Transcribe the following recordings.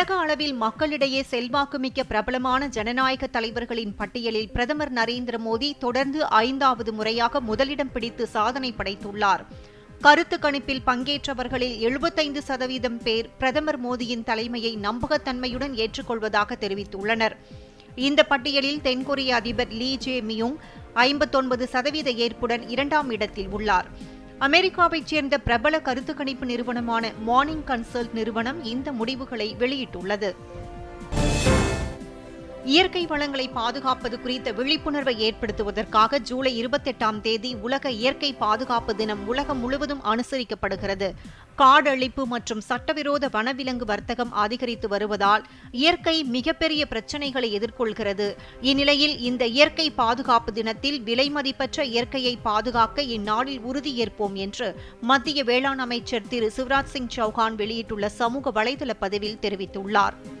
உலக அளவில் மக்களிடையே செல்வாக்குமிக்க பிரபலமான ஜனநாயக தலைவர்களின் பட்டியலில் பிரதமர் நரேந்திர மோடி தொடர்ந்து ஐந்தாவது முறையாக முதலிடம் பிடித்து சாதனை படைத்துள்ளார். கருத்து கணிப்பில் பங்கேற்றவர்களில் எழுபத்தைந்து சதவீதம் பேர் பிரதமர் மோடியின் தலைமையை நம்பகத்தன்மையுடன் ஏற்றுக்கொள்வதாக தெரிவித்துள்ளனர். இந்த பட்டியலில் தென்கொரிய அதிபர் லீ ஜே மியூங் ஐம்பத்தொன்பது சதவீத ஏற்புடன் இரண்டாம் இடத்தில் உள்ளார். அமெரிக்காவைச் சேர்ந்த பிரபல கருத்து கணிப்பு நிறுவனமான மார்னிங் கன்சல்ட் நிறுவனம் இந்த முடிவுகளை வெளியிட்டுள்ளது. இயற்கை வளங்களை பாதுகாப்பது குறித்த விழிப்புணர்வை ஏற்படுத்துவதற்காக ஜூலை இருபத்தெட்டாம் தேதி உலக இயற்கை பாதுகாப்பு தினம் உலகம் முழுவதும் அனுசரிக்கப்படுகிறது. காடழிப்பு மற்றும் சட்டவிரோத வனவிலங்கு வர்த்தகம் அதிகரித்து வருவதால் இயற்கை மிகப்பெரிய பிரச்சினைகளை எதிர்கொள்கிறது. இந்நிலையில் இந்த இயற்கை பாதுகாப்பு தினத்தில் விலைமதிப்பற்ற இயற்கையை பாதுகாக்க இந்நாளில் உறுதியேற்போம் என்று மத்திய வேளாண் அமைச்சர் திரு சிவராஜ் சிங் சௌஹான் வெளியிட்டுள்ள சமூக வலைதள பதிவில் தெரிவித்துள்ளார்.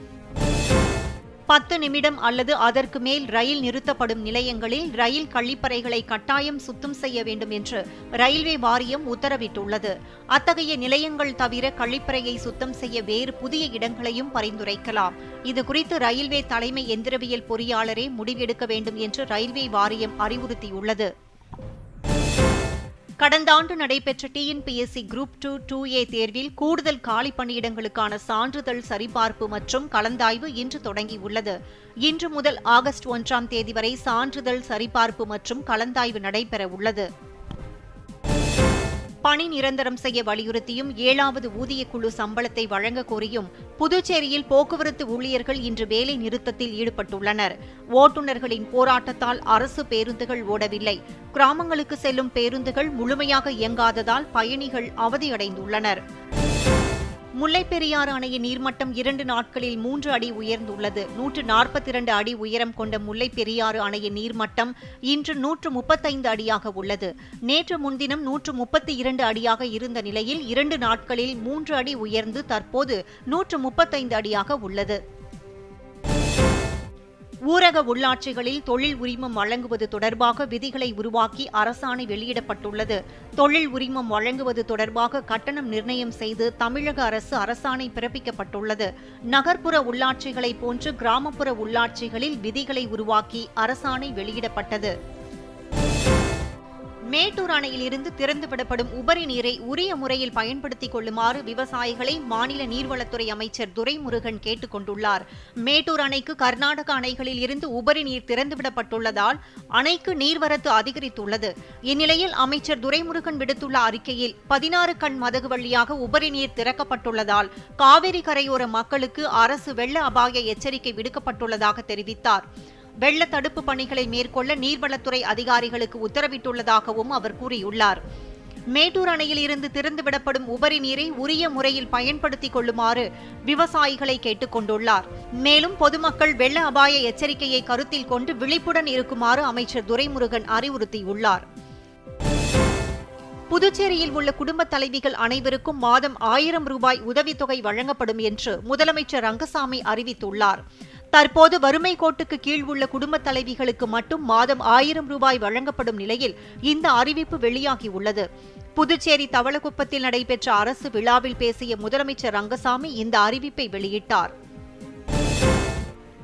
பத்து நிமிடம் அல்லது அதற்கு மேல் ரயில் நிறுத்தப்படும் நிலையங்களில் ரயில் கழிப்பறைகளை கட்டாயம் சுத்தம் செய்ய வேண்டும் என்று ரயில்வே வாரியம் உத்தரவிட்டுள்ளது. அத்தகைய நிலையங்கள் தவிர கழிப்பறையை சுத்தம் செய்ய வேறு புதிய இடங்களையும் பரிந்துரைக்கலாம். இதுகுறித்து ரயில்வே தலைமை எந்திரவியல் பொறியாளரே முடிவெடுக்க வேண்டும் என்று ரயில்வே வாரியம் அறிவுறுத்தியுள்ளது. கடந்த ஆண்டு நடைபெற்ற TNPSC group two two A தேர்வில் கூடுதல் காலி பணியிடங்களுக்கான சான்றிதழ் சரிபார்ப்பு மற்றும் கலந்தாய்வு இன்று தொடங்கியுள்ளது. இன்று முதல் ஆகஸ்ட் ஒன்றாம் தேதி வரை சான்றிதழ் சரிபார்ப்பு மற்றும் கலந்தாய்வு நடைபெற உள்ளது. பணி நிரந்தரம் செய்ய வலியுறுத்தியும் ஏழாவது ஊதியக்குழு சம்பளத்தை வழங்க கோரியும் புதுச்சேரியில் போக்குவரத்து ஊழியர்கள் இன்று வேலை நிறுத்தத்தில் ஈடுபட்டுள்ளனர். ஓட்டுநர்களின் போராட்டத்தால் அரசு பேருந்துகள் ஓடவில்லை. கிராமங்களுக்கு செல்லும் பேருந்துகள் முழுமையாக இயங்காததால் பயணிகள் அவதியடைந்துள்ளனர். முல்லைப் பெரியாறு அணையின் நீர்மட்டம் இரண்டு நாட்களில் மூன்று அடி உயர்ந்துள்ளது. நூற்று நாற்பத்தி இரண்டு அடி உயரம் கொண்ட முல்லை பெரியாறு அணையின் நீர்மட்டம் இன்று நூற்று முப்பத்தைந்து அடியாக உள்ளது. நேற்று முன்தினம் நூற்று முப்பத்தி இரண்டு அடியாக இருந்த நிலையில் இரண்டு நாட்களில் மூன்று அடி உயர்ந்து தற்போது நூற்று முப்பத்தைந்து அடியாக உள்ளது. ஊரக உள்ளாட்சிகளில் தொழில் உரிமம் வழங்குவது தொடர்பாக விதிகளை உருவாக்கி அரசாணை வெளியிடப்பட்டுள்ளது. தொழில் உரிமம் வழங்குவது தொடர்பாக கட்டணம் நிர்ணயம் செய்து தமிழக அரசு அரசாணை பிறப்பிக்கப்பட்டுள்ளது. நகர்ப்புற உள்ளாட்சிகளைப் போன்று கிராமப்புற உள்ளாட்சிகளில் விதிகளை உருவாக்கி அரசாணை வெளியிடப்பட்டது. மேட்டூர் அணையில் இருந்து திறந்துவிடப்படும் உபரி நீரை உரிய முறையில் பயன்படுத்திக் கொள்ளுமாறு விவசாயிகளை மாநில நீர்வளத்துறை அமைச்சர் துரைமுருகன் கேட்டுக் கொண்டுள்ளார். மேட்டூர் அணைக்கு கர்நாடக அணைகளில் இருந்து உபரி நீர் திறந்துவிடப்பட்டுள்ளதால் அணைக்கு நீர்வரத்து அதிகரித்துள்ளது. இந்நிலையில் அமைச்சர் துரைமுருகன் விடுத்துள்ள அறிக்கையில் பதினாறு கண் மதகு வழியாக உபரி நீர் திறக்கப்பட்டுள்ளதால் காவிரி கரையோர மக்களுக்கு அரசு வெள்ள அபாய எச்சரிக்கை விடுக்கப்பட்டுள்ளதாக தெரிவித்தார். வெள்ள தடுப்பு பணிகளை மேற்கொள்ள நீர்வளத்துறை அதிகாரிகளுக்கு உத்தரவிட்டுள்ளதாகவும் அவர் கூறியுள்ளார். மேட்டூர் அணையில் இருந்து திறந்துவிடப்படும் உபரி நீரை உரிய முறையில் பயன்படுத்திக் கொள்ளுமாறு விவசாயிகளை கேட்டுக் கொண்டுள்ளார். மேலும் பொதுமக்கள் வெள்ள அபாய எச்சரிக்கையை கருத்தில் கொண்டு விழிப்புடன் இருக்குமாறு அமைச்சர் துரைமுருகன் அறிவுறுத்தியுள்ளார். புதுச்சேரியில் உள்ள குடும்ப தலைவிகள் அனைவருக்கும் மாதம் ஆயிரம் ரூபாய் உதவித்தொகை வழங்கப்படும் என்று முதலமைச்சர் ரங்கசாமி அறிவித்துள்ளார். தற்போது வறுமை கோட்டுக்கு கீழ் உள்ள குடும்ப தலைவிகளுக்கு மட்டும் மாதம் ஆயிரம் ரூபாய் வழங்கப்படும் நிலையில் இந்த அறிவிப்பு வெளியாகியுள்ளது. புதுச்சேரி தவளகுப்பத்தில் நடைபெற்ற அரசு விழாவில் பேசிய முதலமைச்சர் ரங்கசாமி இந்த அறிவிப்பை வெளியிட்டார்.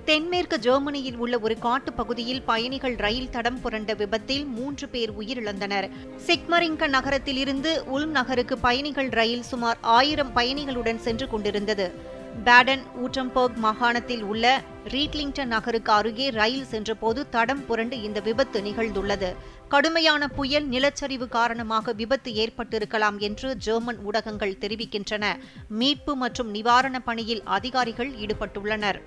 தென்மேற்கு ஜெர்மனியில் உள்ள ஒரு காட்டுப் பகுதியில் பயணிகள் ரயில் தடம் புரண்ட விபத்தில் மூன்று பேர் உயிரிழந்தனர். சிக்மரிங்க நகரத்திலிருந்து உல் நகருக்கு பயணிகள் ரயில் சுமார் ஆயிரம் பயணிகளுடன் சென்று கொண்டிருந்தது. பேடன் ஊட்டம்பர்க் மாகாணத்தில் உள்ள ரீட்லிங்டன் நகருக்கு அருகே ரயில் சென்றபோது தடம் புரண்டு இந்த விபத்து நிகழ்ந்துள்ளது. கடுமையான புயல் நிலச்சரிவு காரணமாக விபத்து ஏற்பட்டிருக்கலாம் என்று ஜெர்மன் ஊடகங்கள் தெரிவிக்கின்றன. மீட்பு மற்றும் நிவாரணப் பணியில் அதிகாரிகள் ஈடுபட்டுள்ளனர்.